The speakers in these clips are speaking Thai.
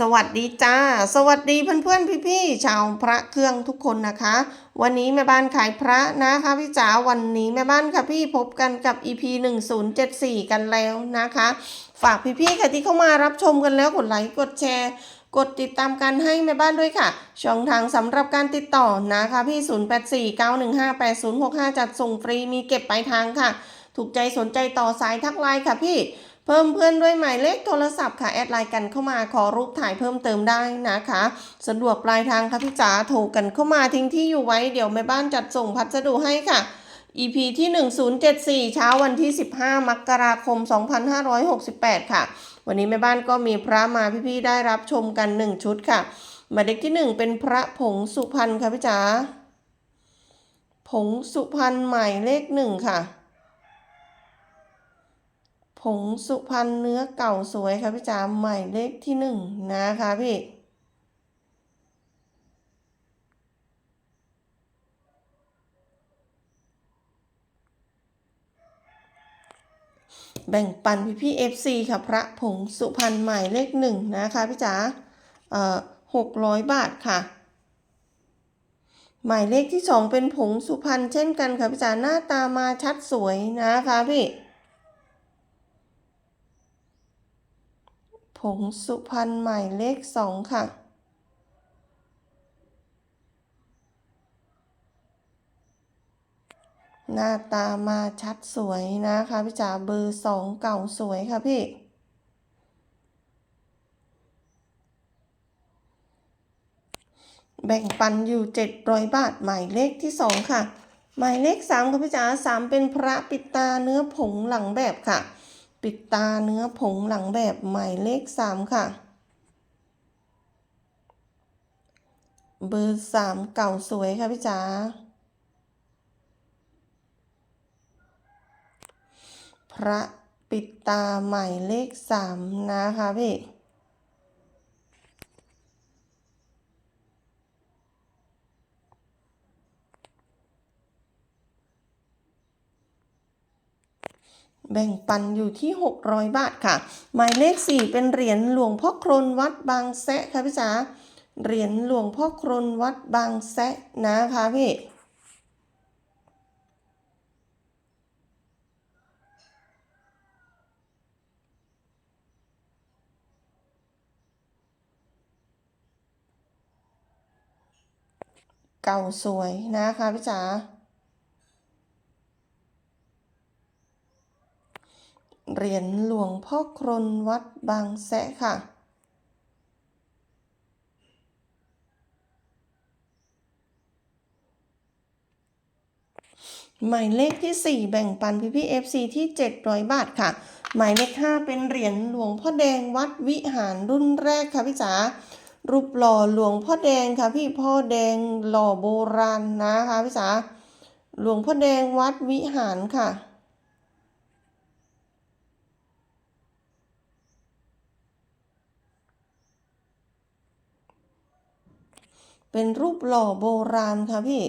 สวัสดีจ้า สวัสดีเพื่อนๆพี่ๆชาวพระเครื่องทุกคนนะคะ วันนี้แม่บ้านขายพระนะคะพี่จ๋าวันนี้แม่บ้านค่ะพี่พบกันกับ EP 1074 กันแล้วนะคะ ฝากพี่ๆค่ะที่เข้ามารับชมกันแล้วกดไลค์กดแชร์ กดติดตามกันให้แม่บ้านด้วยค่ะ ช่องทางสำหรับการติดต่อนะคะพี่ 0849158065 จัดส่งฟรีมีเก็บปลายทางค่ะ ถูกใจสนใจต่อสายทักไลน์ค่ะพี่ พิ่มเพื่อนด้วยหมายเลขโทรศัพท์ค่ะแอดไลน์กันเข้ามาขอรูปถ่ายเพิ่มเติมได้นะคะ สะดวกปลายทางค่ะพี่จ๋าโทรกันเข้ามาทิ้งที่อยู่ไว้เดี๋ยวแม่บ้านจัดส่งพัสดุให้ค่ะ EP ที่ 1074 เช้าวันที่ 15 มกราคม 2568 ค่ะ วันนี้แม่บ้านก็มีพระมาพี่ๆได้รับชมกัน 1 ชุดค่ะหมายเลขที่ 1 เป็นพระผงสุพรรณค่ะพี่จ๋าผงสุพรรณหมายเลขหนึ่งค่ะ ผงสุพรรณเนื้อเก่าสวยค่ะพี่จ๋าหมายเลขที่หนึ่งนะคะพี่แบ่งปันพี่พี่เอฟซีค่ะพระผงสุพรรณหมายเลขหนึ่งนะคะพี่จ๋าเอ่อหกร้อยบาทค่ะ หมายเลขที่สองเป็นผงสุพรรณเช่นกันค่ะพี่จ๋าหน้าตามาชัดสวยนะคะพี่ ผงสุพรรณหมายเลขสองค่ะ หน้าตามาชัดสวยนะคะพี่จ๋าเบอร์สองเก่าสวยค่ะพี่แบ่งปันอยู่เจ็ดร้อยบาท หมายเลขที่สองค่ะ หมายเลขสามค่ะพี่จ๋าสามเป็นพระปิดตาเนื้อผงหลังแบบค่ะ ปิดตาเนื้อผงหลังแบบหมายเลขสามค่ะ เบอร์สามเก่าสวยค่ะพี่จ๋าพระปิดตาหมายเลขสามนะคะพี่ แบ่งปันอยู่ที่ 600 บาทค่ะ หมายเลข 4 เป็นเหรียญหลวงพ่อครนวัดบางแสะค่ะพี่จ๋าเหรียญหลวงพ่อครนวัดบางแสะนะคะพี่เก่าสวยนะคะพี่จ๋า เหรียญหลวงพ่อครนวัดบางแสะค่ะ หมายเลขที่ 4 แบ่งปันพี่พี่ FC ที่ 700 บาทค่ะ หมายเลข 5 เป็นเหรียญหลวงพ่อแดงวัดวิหารรุ่นแรกค่ะพี่จ๋ารูปหล่อหลวงพ่อแดงค่ะพี่พ่อแดงหล่อโบราณนะคะพี่จ๋าหลวงพ่อแดงวัดวิหารค่ะ เป็นรูปหล่อโบราณค่ะพี่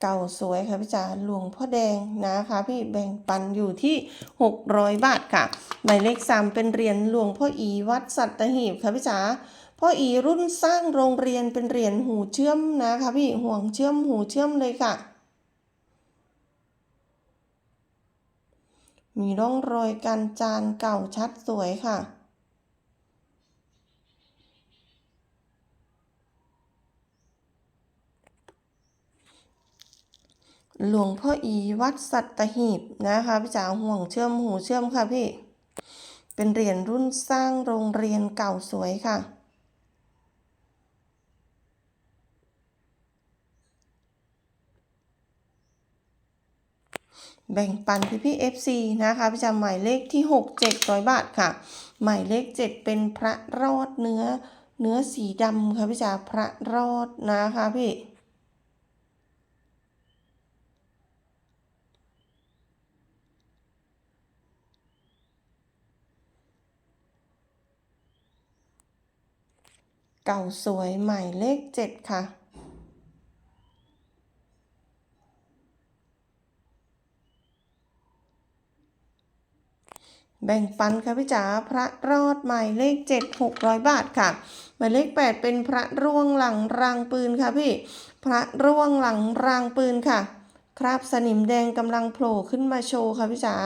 เก่าสวยค่ะพี่จ๋าหลวงพ่อแดงนะคะพี่แบ่งปันอยู่ที่ 600 บาทค่ะหมายเลข3เป็นเหรียญหลวงพ่ออีวัดสัตหีบค่ะพี่จ๋าพ่ออีรุ่นสร้างโรงเรียนเป็นเหรียญหูเชื่อมนะคะพี่ห่วงเชื่อมหูเชื่อมเลยค่ะ มีร่องรอยการจานเก่าชัดสวยค่ะ หลวงพ่ออีวัดสัตหีบนะคะพี่จ๋าห่วงเชื่อมหูเชื่อมค่ะพี่ เป็นเหรียญรุ่นสร้างโรงเรียนเก่าสวยค่ะ แบ่งปันพี่พี่ FC นะคะพี่จ๋าหมายเลขที่ 6 700 บาทค่ะ หมายเลข 7 เป็นพระรอดเนื้อ เนื้อสีดำค่ะพี่จ๋าพระรอดนะคะพี่เก่าสวยหมายเลขเจ็ดค่ะ แบ่งปันค่ะพี่จ๋าพระรอดหมายเลข 7 600 บาทค่ะ หมายเลข 8 เป็นพระร่วงหลังรางปืนค่ะพี่ พระร่วงหลังรางปืนค่ะ คราบสนิมแดงกำลังโผล่ขึ้นมาโชว์ค่ะพี่จ๋า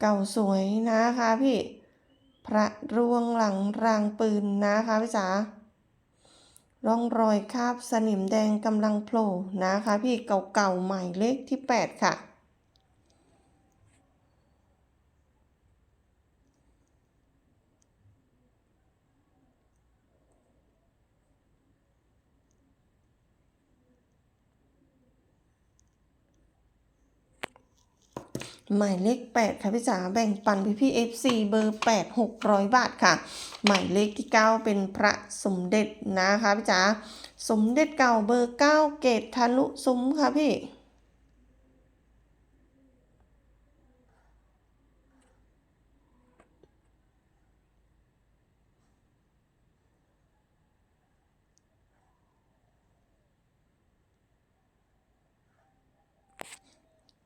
เก่าสวยนะคะพี่ พระร่วงหลังรางปืนนะคะพี่จ๋าร่องรอยคราบสนิมแดงกำลังโผล่นะคะพี่เก่าๆหมายเลขที่ 8 ค่ะ หมายเลข 8 ค่ะพี่จ๋าแบ่งปันพี่พี่ FC เบอร์ 8 600 บาทค่ะ หมายเลขที่ 9 เป็นพระสมเด็จนะคะพี่จ๋าสมเด็จเก่าเบอร์ 9 เกตทะลุซุ้มค่ะพี่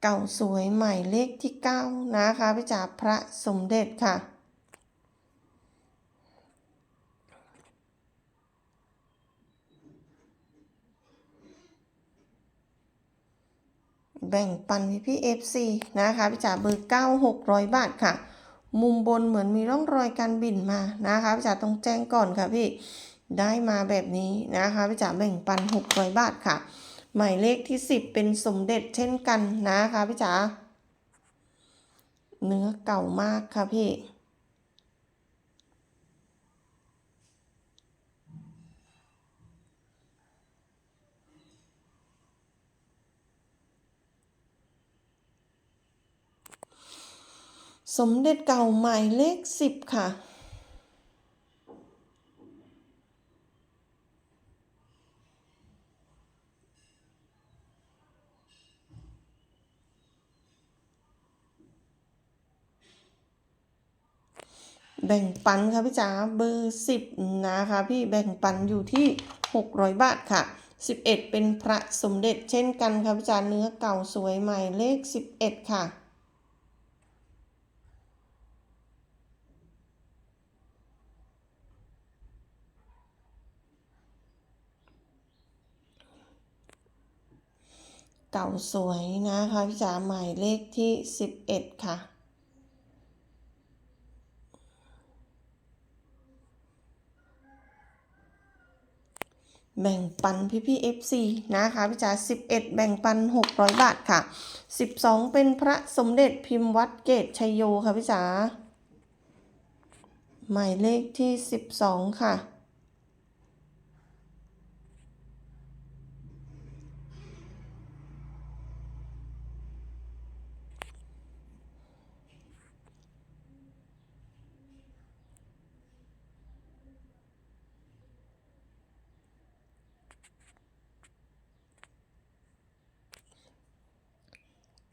ก่าสวยใหมายเลขที่ 9 นะคะพี่จ๋าพระสมเด็จค่ะ แบ่งปันพี่พี่ FC นะคะพี่จ๋าเบอร์9 600บาทค่ะ มุมบนเหมือนมีร่องรอยการบินมานะคะพี่จ๋าต้องแจ้งก่อนค่ะพี่ได้มาแบบนี้นะคะพี่จ๋าแบ่งปัน600บาทค่ะ หมายเลขที่ 10 เป็นสมเด็จเช่นกันนะคะพี่จ๋าเนื้อเก่ามากค่ะพี่สมเด็จเก่าหมายเลข10ค่ะ แบ่งปันค่ะพี่จ๋าเบอร์สิบนะคะพี่แบ่งปันอยู่ที่600บาทค่ะ11เป็นพระสมเด็จเช่นกันค่ะพี่จ๋าเนื้อเก่าสวยใหม่เลข11ค่ะเก่าสวยนะคะพี่จ๋าหมายเลขที่ 11 ค่ะ แบ่งปันพี่พี่ FC นะคะพี่จ๋า11แบ่งปัน600บาทค่ะ12เป็นพระสมเด็จพิมพ์วัดเกตชัยโยค่ะพี่จ๋าหมายเลขที่12ค่ะ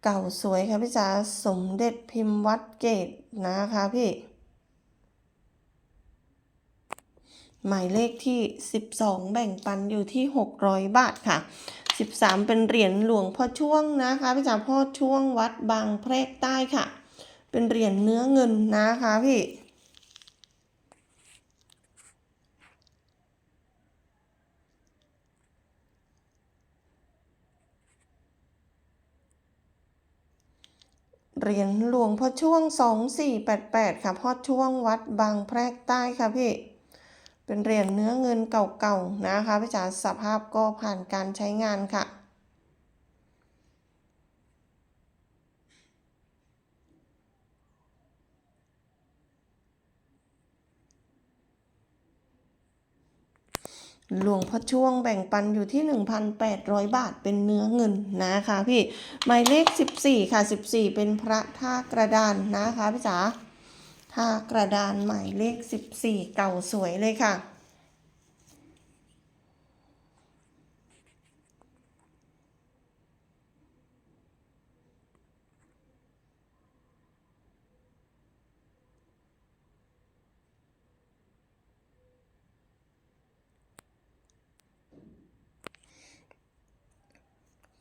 เก่าสวยค่ะพี่จ๋าสมเด็จพิมพ์วัดเกตนะคะพี่ หมายเลขที่ 12 แบ่งปันอยู่ที่ 600 บาทค่ะ 13 เป็นเหรียญหลวงพ่อช่วงนะคะพี่จ๋าพ่อช่วงวัดบางแพรกใต้ค่ะ เป็นเหรียญเนื้อเงินนะคะพี่ เหรียญหลวงพ่อช่วง 2488 ค่ะพ่อช่วงวัดบางแพรกใต้ค่ะพี่ เป็นเหรียญเนื้อเงินเก่าๆนะคะพี่จ๋าสภาพก็ผ่านการใช้งานค่ะ หลวงพ่อช่วงแบ่งปันอยู่ที่ 1,800 บาทเป็นเนื้อเงินนะคะพี่หมายเลข 14 ค่ะ 14 เป็นพระท่ากระดานนะคะพี่จ๋าท่ากระดานหมายเลข 14 เก่าสวยเลยค่ะ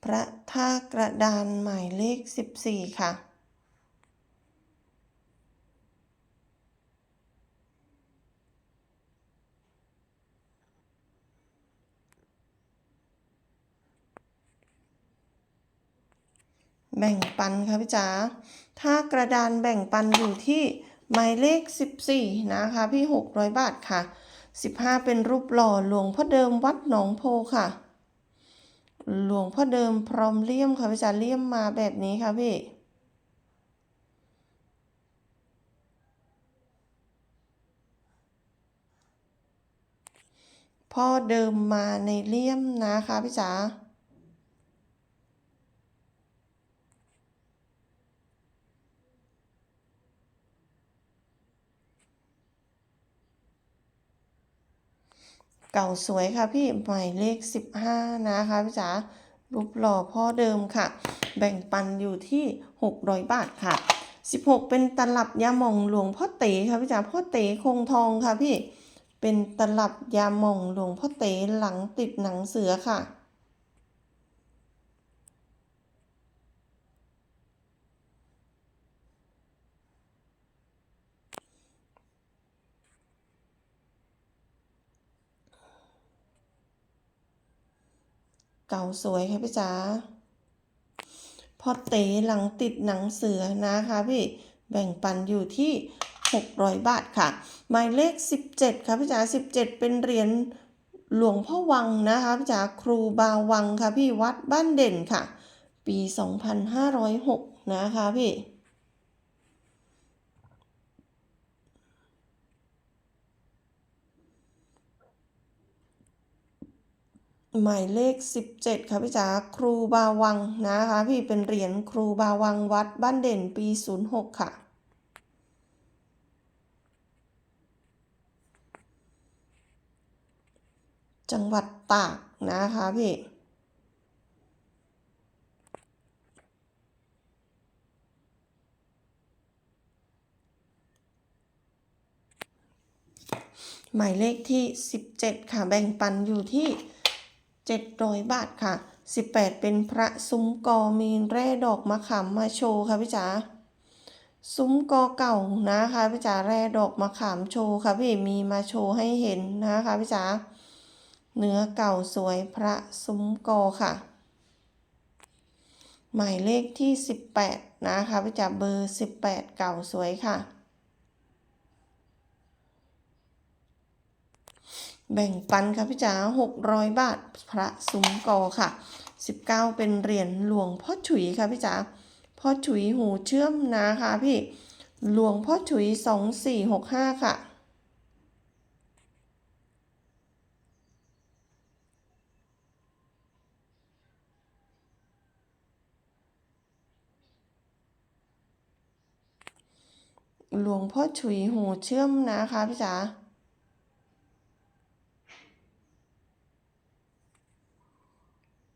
พระท่ากระดานหมายเลข 14 ค่ะ แบ่งปันค่ะพี่จ๋าท่ากระดานแบ่งปันอยู่ที่หมายเลข 14 นะคะ พี่ 600 บาทค่ะ 15 เป็นรูปหล่อหลวงพ่อเดิมวัดหนองโพค่ะ หลวงพ่อเดิมพร้อมเลี่ยมค่ะพี่จ๋าเลี่ยมมาแบบนี้ค่ะพี่พ่อเดิมมาในเลี่ยมนะคะพี่จ๋า เก่าสวยค่ะพี่หมายเลข 15 นะคะพี่จ๋ารูปหล่อพ่อเดิมค่ะ แบ่งปันอยู่ที่ 600 บาทค่ะ 16 เป็นตลับยาหม่องหลวงพ่อเต๋ค่ะพี่จ๋าพ่อเต๋คงทองค่ะพี่เป็นตลับยาหม่องหลวงพ่อเต๋หลังติดหนังเสือค่ะ เก่าสวยค่ะพี่จ๋าพอเต๋หลังติดหนังเสือนะคะพี่แบ่งปันอยู่ที่ 600 บาทค่ะ หมายเลข 17 ค่ะพี่จ๋า17 เป็นเหรียญหลวงพ่อวังนะคะพี่จ๋าครูบาวังค่ะพี่วัดบ้านเด่นค่ะ ปี 2506 นะคะพี่ หมายเลข 17 ค่ะพี่จ๋าครูบาวังนะคะ พี่เป็นเหรียญครูบาวังวัดบ้านเด่นปี 06 ค่ะ จังหวัดตากนะคะพี่หมายเลขที่ 17 ค่ะ แบ่งปันอยู่ที่ 700 บาทค่ะ 18 เป็นพระซุ้มกอมีแร่ดอกมะขามมาโชว์ค่ะพี่จ๋าซุ้มกอเก่านะคะพี่จ๋าแร่ดอกมะขามโชว์ค่ะพี่มีมาโชว์ให้เห็นนะคะพี่จ๋าเนื้อเก่าสวยพระซุ้มกอค่ะ หมายเลขที่ 18 นะคะพี่จ๋าเบอร์ 18 เก่าสวยค่ะ แบ่งปันค่ะพี่จ๋า600 บาทพระซุ้มกอค่ะ 19 เป็นเหรียญหลวงพ่อฉุยค่ะพี่จ๋าพ่อฉุยหูเชื่อมนะคะพี่หลวงพ่อฉุย 2465 ค่ะ หลวงพ่อฉุยหูเชื่อมนะคะพี่จ๋า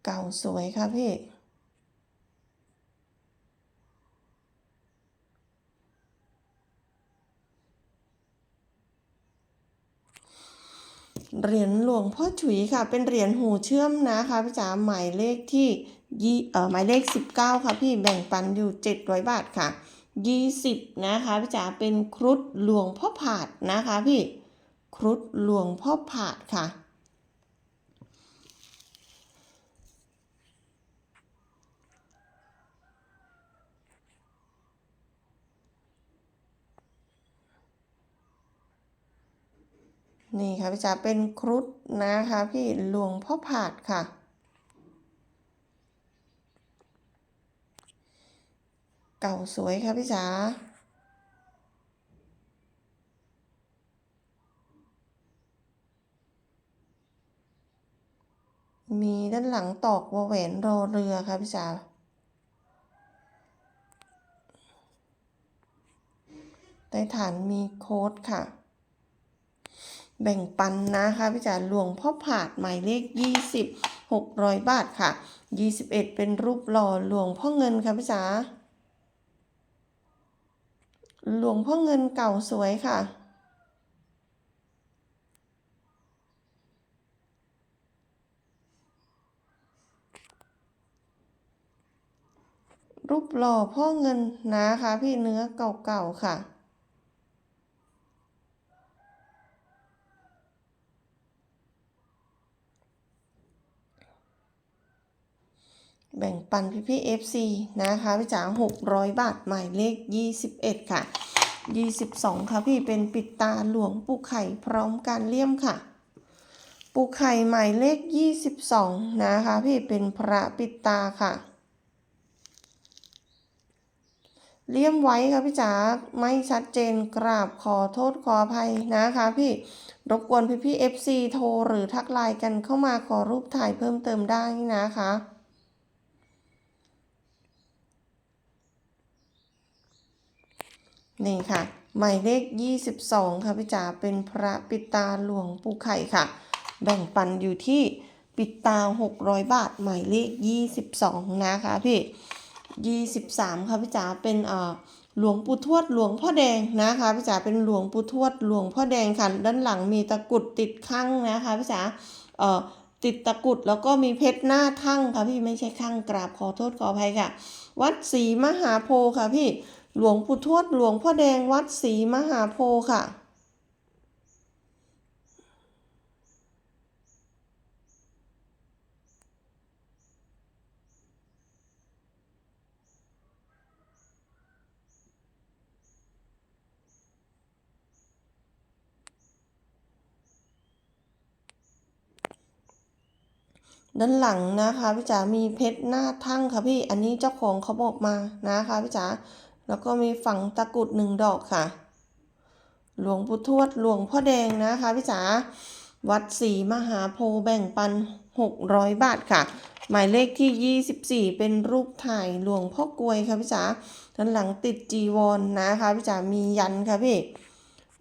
เก่าสวยค่ะพี่ เหรียญหลวงพ่อฉุยค่ะ เป็นเหรียญหูเชื่อมนะคะพี่จ๋าหมายเลขที่ยี่เอ่อหมายเลข19ค่ะพี่แบ่งปันอยู่700บาทค่ะ20นะคะพี่จ๋าเป็นครุฑหลวงพ่อผาดนะคะพี่ครุฑหลวงพ่อผาดค่ะ นี่ค่ะพี่จ๋าเป็นครุฑนะคะพี่หลวงพ่อผาดค่ะ เก่าสวยค่ะพี่จ๋ามีด้านหลังตอกวแหวนรอเรือค่ะพี่จ๋าใต้ฐานมีโค้ดค่ะ แบ่งปันนะคะพี่จ๋าหลวงพ่อผาดหมายเลข 20 600 บาทค่ะ 21 เป็นรูปหล่อหลวงพ่อเงินค่ะพี่จ๋าหลวงพ่อเงินเก่าสวยค่ะ รูปหล่อพ่อเงินนะคะพี่เนื้อเก่าๆค่ะ แบ่งปันพี่พี่เอฟซีนะคะพี่จ๋าหกร้อยบาทหมายเลขยี่สิบเอ็ดค่ะยี่สิบสองค่ะพี่เป็นปิดตาหลวงปูไข่พร้อมการเลี่ยมค่ะ ปูไข่หมายเลขยี่สิบสองนะคะพี่เป็นพระปิดตาค่ะ เลี่ยมไว้ค่ะพี่จ๋าไม่ชัดเจนกราบขอโทษขออภัยนะคะพี่รบกวนพี่พี่เอฟซีโทรหรือทักไลน์กันเข้ามาขอรูปถ่ายเพิ่มเติมได้นะคะ นี่ค่ะ หมายเลข 22 ค่ะพี่จ๋าเป็นพระปิตาหลวงปู่ไข่ค่ะ แบ่งปันอยู่ที่ปิดตา 600 บาท หมายเลข 22 นะคะพี่ 23 ค่ะพี่จ๋าเป็นเอ่อหลวงปู่ทวดหลวงพ่อแดงนะคะพี่จ๋าเป็นหลวงปู่ทวดหลวงพ่อแดงค่ะด้านหลังมีตะกุดติดข้างนะคะพี่จ๋าเอ่อติดตะกุดแล้วก็มีเพชรหน้าทั่งค่ะพี่ไม่ใช่ข้างกราบขอโทษขออภัยค่ะ วัดศรีมหาโพธิ์ค่ะพี่ หลวงปู่ทวดหลวงพ่อแดงวัดศรีมหาโพธิ์ค่ะ ด้านหลังนะคะพี่จ๋ามีเพชรหน้าทั่งค่ะพี่ อันนี้เจ้าของเขาบอกมานะคะพี่จ๋า แล้วก็มีฝังตะกุดหนึ่งดอกค่ะ หลวงปู่ทวดหลวงพ่อแดงนะคะพี่จ๋าวัดศรีมหาโพแบ่งปัน 600 บาทค่ะ หมายเลขที่ 24 เป็นรูปถ่ายหลวงพ่อกลวยค่ะพี่จ๋าด้านหลังติดจีวรนนะคะพี่จ๋ามียันค่ะพี่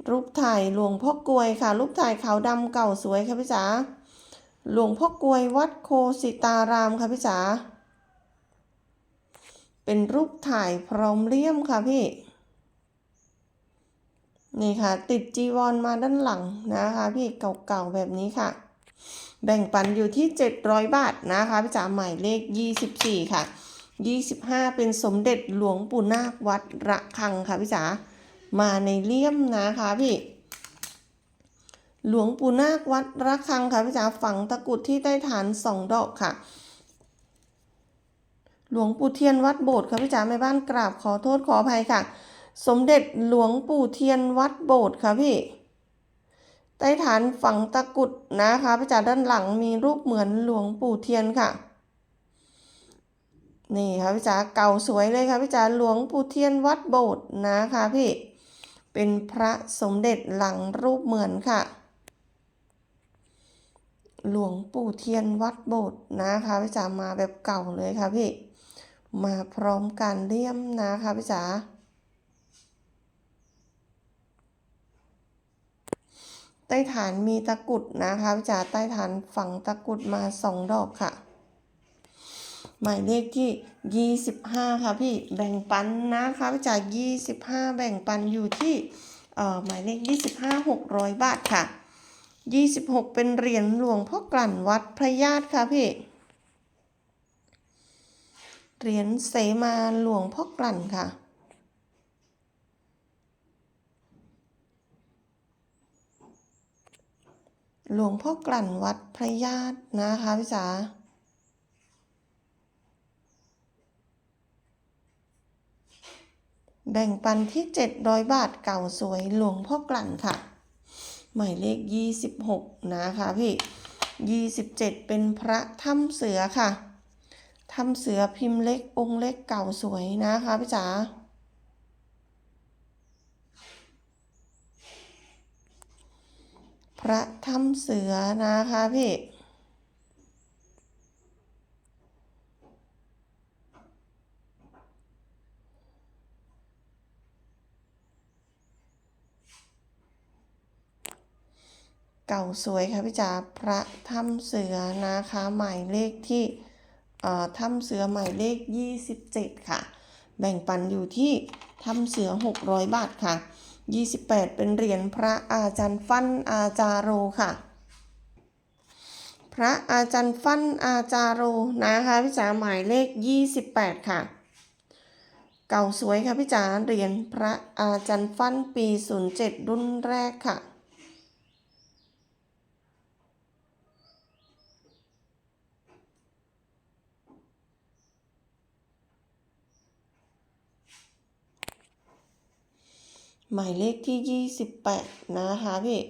รูปถ่ายหลวงพ่อกลวยค่ะ รูปถ่ายขาวดำเก่าสวยค่ะพี่จ๋าหลวงพ่อกลวยวัดโคสิตารามค่ะพี่จ๋า เป็นรูปถ่ายพร้อมเลี่ยมค่ะพี่ นี่ค่ะ ติดจีวรมาด้านหลังนะคะ พี่เก่าๆแบบนี้ค่ะ แบ่งปันอยู่ที่ 700 บาทนะคะพี่จ๋าหมายเลข 24 ค่ะ 25 เป็นสมเด็จหลวงปู่นาควัดระฆังค่ะพี่จ๋ามาในเลี่ยมนะคะพี่หลวงปู่นาควัดระฆังค่ะพี่จ๋าฝังตะกุดที่ใต้ฐานสองดอกค่ะ หลวงปู่เทียนวัดโบสถ์ค่ะพี่จ๋าแม่บ้านกราบขอโทษขออภัยค่ะ สมเด็จหลวงปู่เทียนวัดโบสถ์ค่ะพี่ ใต้ฐานฝังตะกุดนะคะพี่จ๋าด้านหลังมีรูปเหมือนหลวงปู่เทียนค่ะ นี่ค่ะพี่จ๋าเก่าสวยเลยค่ะพี่จ๋าหลวงปู่เทียนวัดโบสถ์นะคะพี่ เป็นพระสมเด็จหลังรูปเหมือนค่ะ หลวงปู่เทียนวัดโบสถ์นะคะพี่จ๋ามาแบบเก่าเลยค่ะพี่ มาพร้อมการเลี่ยมนะคะพี่จ๋าใต้ฐานมีตะกุดนะคะพี่จ๋าใต้ฐานฝังตะกุดมาสองดอกค่ะ หมายเลขที่ 25 ค่ะพี่แบ่งปันนะคะพี่จ๋า25 แบ่งปันอยู่ที่เอ่อหมายเลข 25 600 บาทค่ะ 26 เป็นเหรียญหลวงพ่อกลั่นวัดพระญาติค่ะพี่ เหรียญเสมาหลวงพ่อกลั่นค่ะ หลวงพ่อกลั่นวัดพระญาตินะคะพี่จ๋าแบ่งปันที่ 700 บาทเก่าสวยหลวงพ่อกลั่นค่ะ หมายเลข 26 นะคะพี่ 27 เป็นพระถ้ำเสือค่ะ ถ้ำเสือพิมพ์เล็กองค์เล็กเก่าสวยนะคะพี่จ๋าพระถ้ำเสือนะคะพี่เก่าสวยค่ะพี่จ๋าพระถ้ำเสือนะคะ หมายเลขที่ ถ้ำเสือหมายเลข 27 ค่ะ แบ่งปันอยู่ที่ถ้ำเสือ 600 บาทค่ะ 28 เป็นเหรียญพระอาจารย์ฟั่นอาจาโรค่ะ พระอาจารย์ฟั่นอาจาโรนะคะพี่จ๋าหมายเลข 28 ค่ะ เก่าสวยค่ะพี่จ๋าเหรียญพระอาจารย์ฟั่นปี 07 รุ่นแรกค่ะ หมายเลขที่ 28 นะคะพี่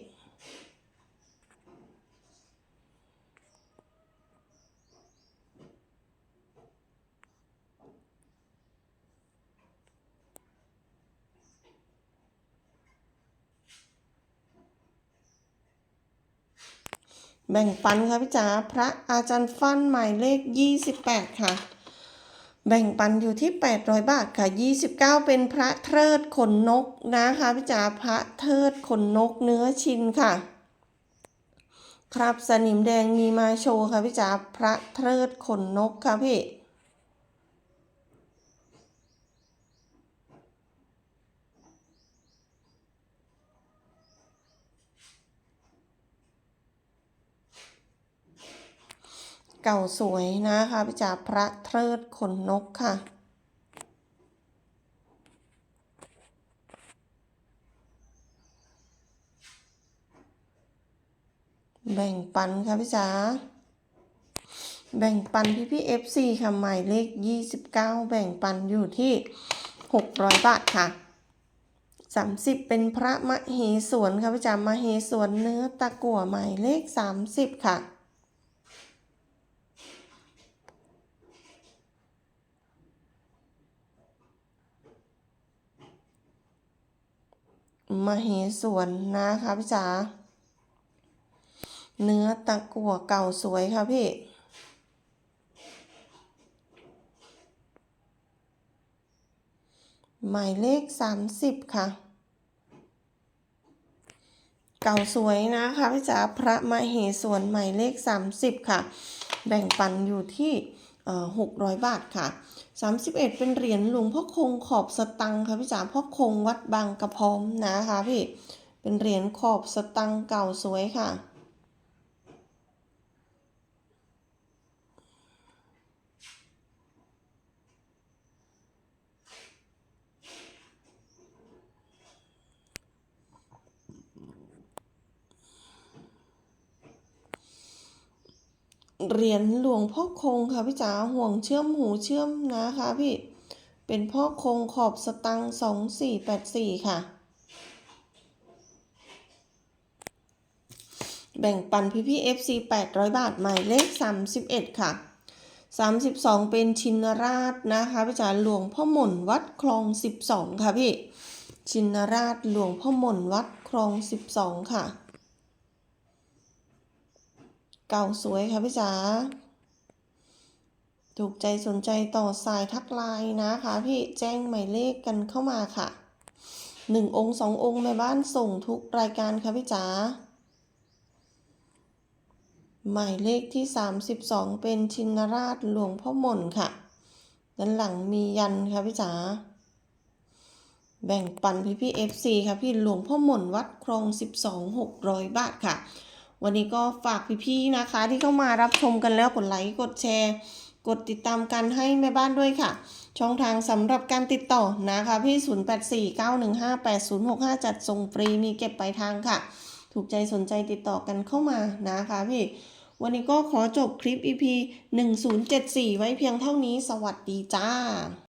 แบ่งปันค่ะพี่จ๋าพระอาจารย์ฟันหมายเลข 28 ค่ะ แบ่งปันอยู่ที่ 800 บาทค่ะ 29 เป็นพระเทิดขนนกนะคะพี่จ๋าพระเทิดขนนกเนื้อชินค่ะ ครับสนิมแดงมีมาโชว์ค่ะพี่จ๋าพระเทิดขนนกค่ะพี่ เก่าสวยนะคะพี่จ๋าพระเทิดขนนกค่ะ แบ่งปันค่ะพี่จ๋าแบ่งปันพี่พี่เอฟซีค่ะหมายเลข29แบ่งปันอยู่ที่600บาทค่ะ30เป็นพระมเหสวนค่ะพี่จ๋ามเหสวนเนื้อตะกั่วหมายเลข30ค่ะ มเหสวนนะคะพี่จ๋าเนื้อตะกั่วเก่าสวยค่ะพี่หมายเลข 30 ค่ะ เก่าสวยนะคะพี่จ๋าพระมเหสวนหมายเลข 30 ค่ะ แบ่งปันอยู่ที่ 600 บาทค่ะ 31 เป็นเหรียญหลวงพ่อคงขอบสตังค่ะพี่จ๋าพ่อคงวัดบางกระพร้อมนะคะพี่ เป็นเหรียญขอบสตังเก่าสวยค่ะ เหรียญหลวงพ่อคงค่ะพี่จ๋าห่วงเชื่อมหูเชื่อมนะคะพี่ เป็นพ่อคงขอบสตังสองสี่แปดสี่ค่ะ แบ่งปันพี่พี่ FC 800บาทหมายเลข31ค่ะ32เป็นชินราชนะคะพี่จ๋าหลวงพ่อหม่นวัดคลอง12ค่ะพี่ ชินราชหลวงพ่อหม่นวัดคลอง12ค่ะ เก่าสวยค่ะพี่จ๋าถูกใจสนใจต่อสายทักไลน์นะคะพี่แจ้งหมายเลขกันเข้ามาค่ะหนึ่งองค์สององค์แม่บ้านส่งทุกรายการค่ะพี่จ๋าหมายเลขที่ 32 เป็นชินราชหลวงพ่อหม่นค่ะ ด้านหลังมียันค่ะพี่จ๋า แบ่งปันพี่พี่ FC ค่ะพี่หลวงพ่อหม่นวัดคลอง 12 600 บาทค่ะ วันนี้ก็ฝากพี่ๆนะคะ ที่เข้ามารับชมกันแล้วกดไลค์กดแชร์ กดติดตามกันให้แม่บ้านด้วยค่ะ ช่องทางสำหรับการติดต่อนะคะพี่ 0849158065 จัดส่งฟรีมีเก็บปลายทางค่ะ ถูกใจสนใจติดต่อกันเข้ามานะคะพี่ วันนี้ก็ขอจบคลิป EP 1074 ไว้เพียงเท่านี้สวัสดีจ้า